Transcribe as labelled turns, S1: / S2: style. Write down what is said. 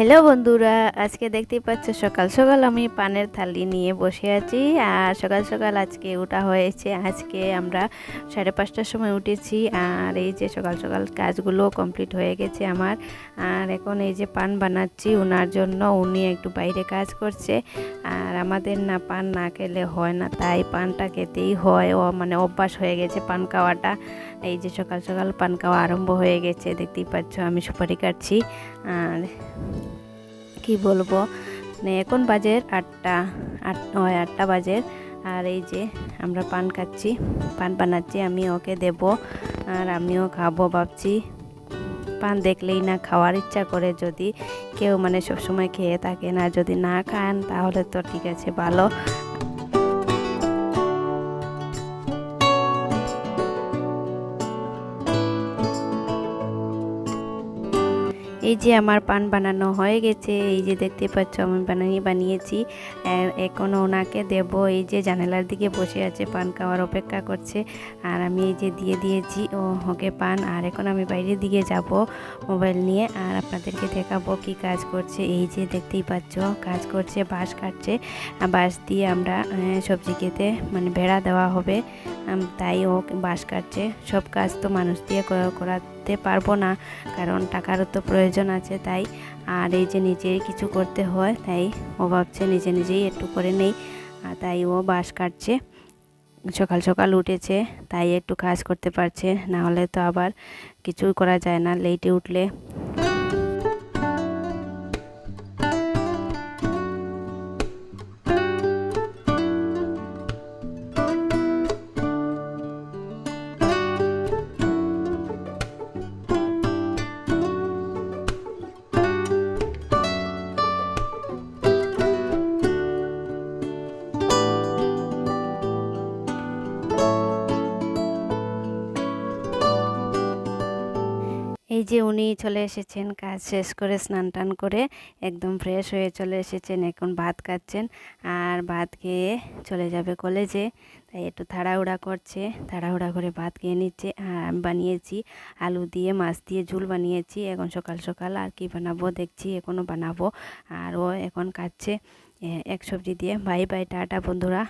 S1: Hello বন্ধুরা, আজকে দেখতেই পাচ্ছ সকাল সকাল আমি পানের থালি নিয়ে বসে আছি আর সকাল সকাল আজকে ওটা হয়েছে, আজকে আমরা সাড়ে পাঁচটার সময় উঠেছি আর এই যে সকাল সকাল কাজগুলো কমপ্লিট হয়ে গেছে আমার আর এখন এই যে পান বানাচ্ছি ওনার জন্য, উনি একটু বাইরে কাজ করছে আর আমাদের না পান না খেলে হয় না, তাই পানটা খেতেই হয়, ও মানে অভ্যাস হয়ে গেছে পান খাওয়াটা। এই যে সকাল সকাল পান খাওয়া আরম্ভ হয়ে গেছে, দেখতেই পাচ্ছ আমি সুপারি কাটছি আর কি বলব? মানে এখন বাজের আটটা, আট, নয়, আটটা বাজের আর এই যে আমরা পান খাচ্ছি, পান বানাচ্ছি, আমি ওকে দেব আর আমিও খাব ভাবছি। পান দেখলেই না খাওয়ার ইচ্ছা করে যদি কেউ মানে সবসময় খেয়ে থাকে না, যদি না খান তাহলে তো ঠিক আছে, ভালো। এই যে আমার পান বানানো হয়ে গেছে, এই যে দেখতে পাচ্ছ আমি বানিয়ে, বানিয়েছি। এখন ওনাকে দেব, এই যে জানালার দিকে বসে আছে, পান খাওয়ার অপেক্ষা করছে। আর আমি এই যে দিয়ে দিয়েছি, ও, ওকে পান। আর এখন আমি বাইরের দিকে যাব মোবাইল নিয়ে, আর আপনাদেরকে দেখাবো কি কাজ করছে। এই যে দেখতেই পাচ্ছ, কাজ করছে, বাঁশ কাটছে। বাঁশ দিয়ে আমরা সবজি খেতে মানে ভেড়া দেওয়া হবে। তাই ও বাঁশ কাটছে। সব কাজ তো মানুষ দিয়ে করা- করাতে পারব না। কারণ টাকারও তো প্রয়োজন আছে তাই। আর এই যে নিজেই কিছু করতে হয়, তাই ও ভাবছে নিজে নিজেই একটু করে নেই। আর তাই ও বাস কাটছে। সকাল সকাল উঠেছে, তাই একটু কাজ করতে পারছে। না হলে তো আবার কিছুই করা যায় না। লেটে উঠলে এই যে উনি চলে এসেছেন, কাজ শেষ করে স্নান টান করে একদম ফ্রেশ হয়ে চলে এসেছেন, এখন ভাত খাচ্ছেন আর ভাত খেয়ে চলে যাবে কলেজে তাই একটু তাড়াহুড়া করছে, তাড়াহুড়া করে ভাত খেয়ে নিচ্ছে। আর আমি বানিয়েছি আলু দিয়ে, মাছ দিয়ে ঝুল বানিয়েছি। এখন সকাল সকাল আর কি বানাবো দেখছি এখনও বানাবো। আর ও এখন খাচ্ছে এক সবজি দিয়ে। বাই বাই, টাটা বন্ধুরা।